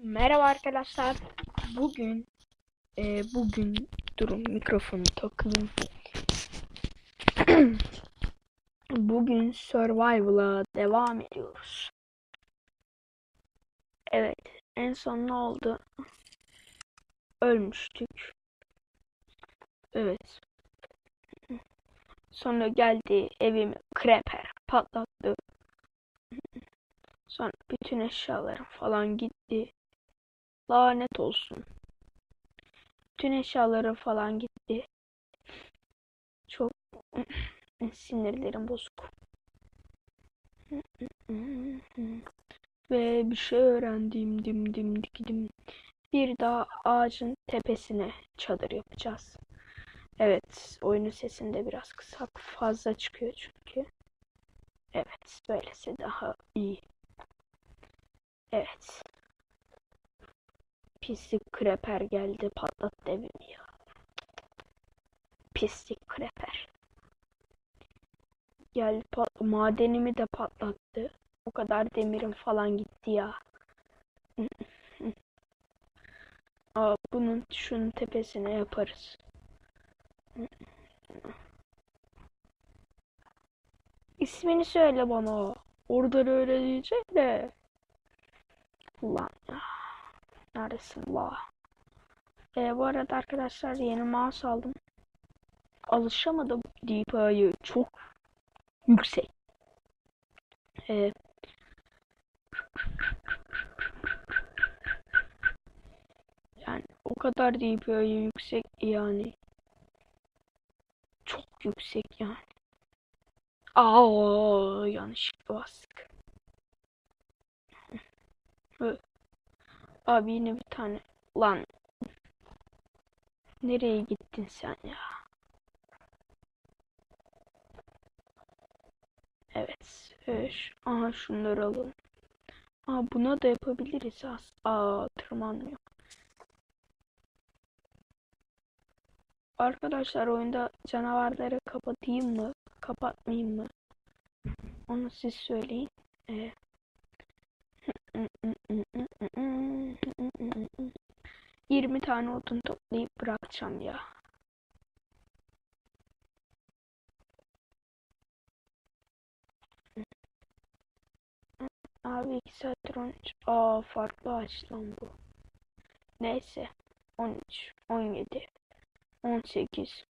Merhaba arkadaşlar. Bugün e, bugün durun mikrofonu takayım. bugün Survival'a devam ediyoruz. Evet, en son ne oldu? Ölmüştük. Evet. Sonra geldi evimi kreper patlattı. Sonra bütün eşyalarım falan gitti. Lanet olsun. Bütün eşyaları falan gitti. Çok sinirlerim bozuk. Ve bir şey öğrendim dim dim dim. Bir daha ağacın tepesine çadır yapacağız. Evet, oyunun sesinde biraz kısak fazla çıkıyor çünkü. Evet, böylesi daha iyi. Evet. Pislik kreper geldi patlattı evimi ya. Pislik kreper. Geldi pat madenimi de patlattı. O kadar demirim falan gitti ya. Aa, bunun şunun tepesine yaparız. İsmini söyle bana. Oradan öyle diyecek de. Ulan ya. Neredesin la? Ee, bu arada arkadaşlar yeni mouse aldım. Alışamadım DPI'yi çok yüksek. Ee, yani o kadar DPI yüksek yani. Çok yüksek yani. Aa yanlışlıkla bastık. Abi yine bir tane. Lan. Nereye gittin sen ya? Evet. evet. Aha şunları alalım. Aa buna da yapabiliriz az. Aa tırmanmıyor. Arkadaşlar oyunda canavarları kapatayım mı? Kapatmayayım mı? Onu siz söyleyin. Ee, 20 tane odun toplayıp bırakacağım ya. Abi 2 saattir 13. Aa farklı ağaç bu. Neyse. 13, 17, 18,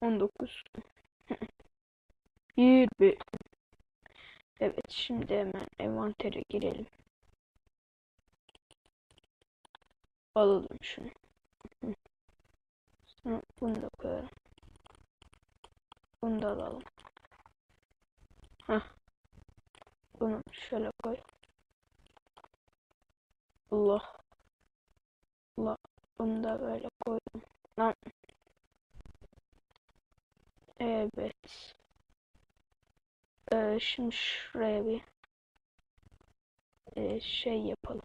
19, 20. Evet şimdi hemen envantere girelim. Alalım şunu. Sonra bunu da koyalım. Bunu da alalım. Heh. Bunu şöyle koy. Allah. Allah. Bunu da böyle koydum. Lan. Evet. Ee, şimdi şuraya bir e, şey yapalım.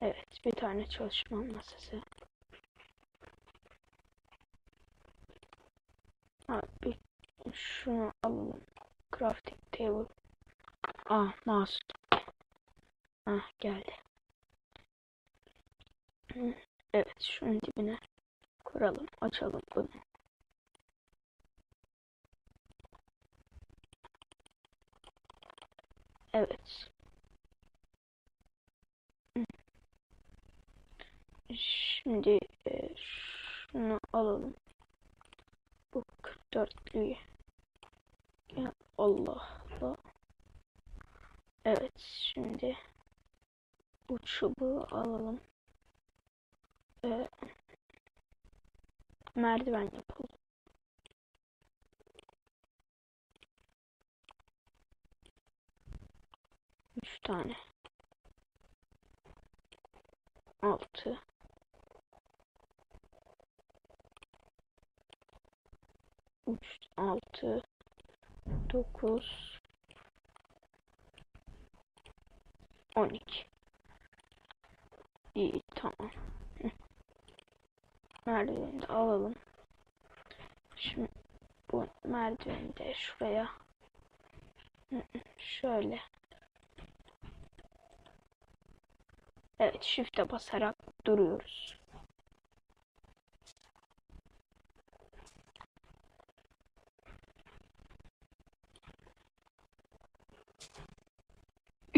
Evet, bir tane çalışma masası. Abi şunu alalım. Crafting table. Ah, mouse. Ah, geldi. Evet, şunun dibine kuralım, açalım bunu. Evet. Şimdi e, şunu alalım. Bu 44'lüyü. Ya Allah Allah. Evet şimdi bu çubuğu alalım. Ve merdiven yapalım. Üç tane. Altı. Üç, altı, dokuz, on iki. İyi, tamam. Merdiveni de alalım. Şimdi bu merdiveni de şuraya. Şöyle. Evet, shift'e basarak duruyoruz.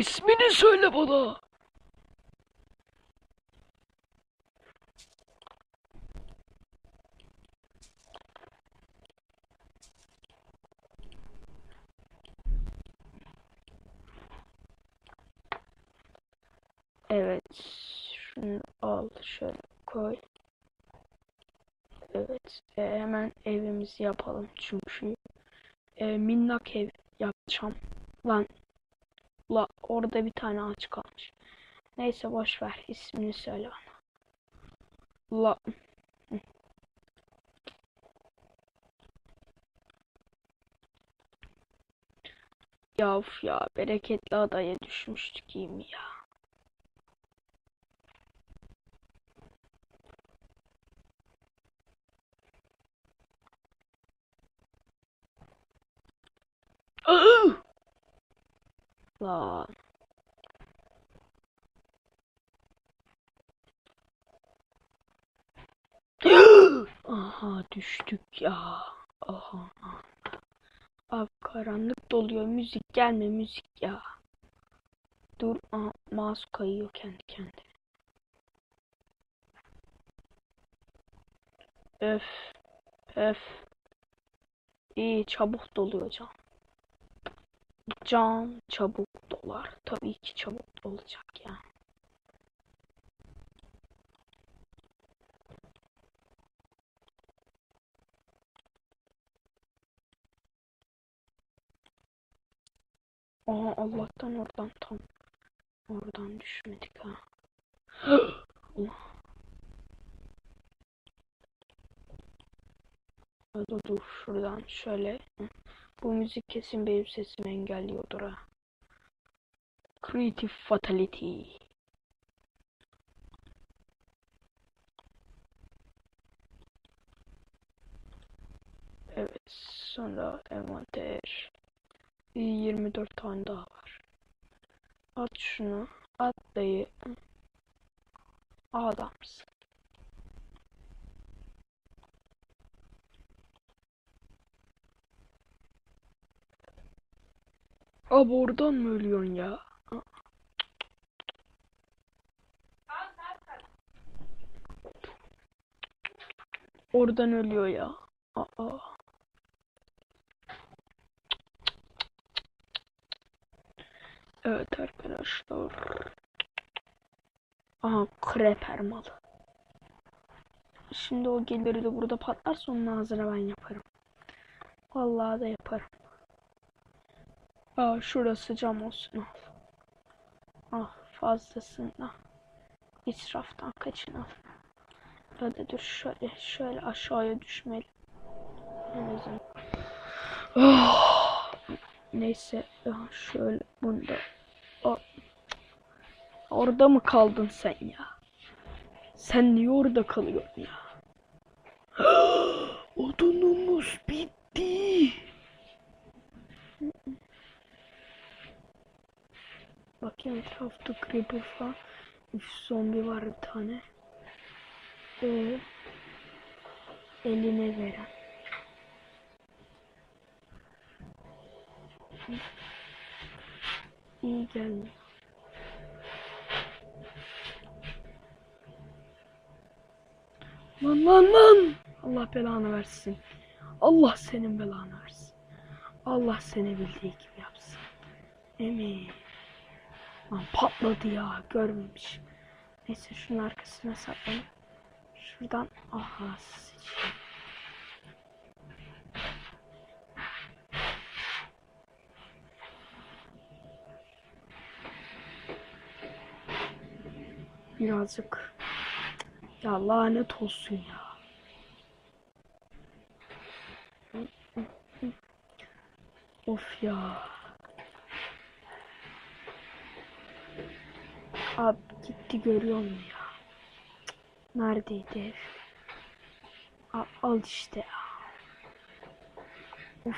İsmini söyle bana. Evet. Şunu al şöyle koy. Evet. e, hemen evimizi yapalım. Çünkü e, minnak ev yapacağım. Lan. La orada bir tane ağaç kalmış. Neyse boş ver. İsmini söyle bana. La. Ya of ya bereketli adaya düşmüştük iyi mi ya? Lan. Aha düştük ya. Aha. Abi karanlık doluyor. Müzik gelme müzik ya. Dur. Aha, mouse kayıyor kendi kendine. Öf. Öf. İyi çabuk doluyor can. Can çabuk dolar. Tabii ki çabuk dolacak ya. Aha Allah'tan oradan tam oradan düşmedik ha. Allah. Dur dur şuradan şöyle. Bu müzik kesin benim sesimi engelliyordur ha. Creative Fatality. Evet sonra envanter. 24 tane daha var. At şunu. At dayı. Adamsın. Abi oradan mı ölüyorsun ya? Oradan ölüyor ya. Aa. Evet arkadaşlar. Aha kreper malı. Şimdi o gelir de burada patlarsa onun ağzına ben yaparım. Vallahi da yaparım. Aa şurası cam olsun al. Ah fazlasından. İsraftan kaçın al. Hadi dur şöyle şöyle aşağıya düşmeli. En azından. Ah. Neyse ah, şöyle bunda. Aa. Orada mı kaldın sen ya? Sen niye orada kalıyorsun ya? Odunumuz bitti. Etrafta creeper falan. Üf, zombi var bir tane. Ee, eline veren. İyi gelmiyor. Lan lan lan! Allah belanı versin. Allah senin belanı versin. Allah seni bildiği gibi yapsın. Emin. Lan patladı ya görmemiş. Neyse şunun arkasına saklanıp şuradan aha sıçayım. Birazcık ya lanet olsun ya. Of ya. Abi gitti görüyor musun ya? Neredeydi? Al, işte ya.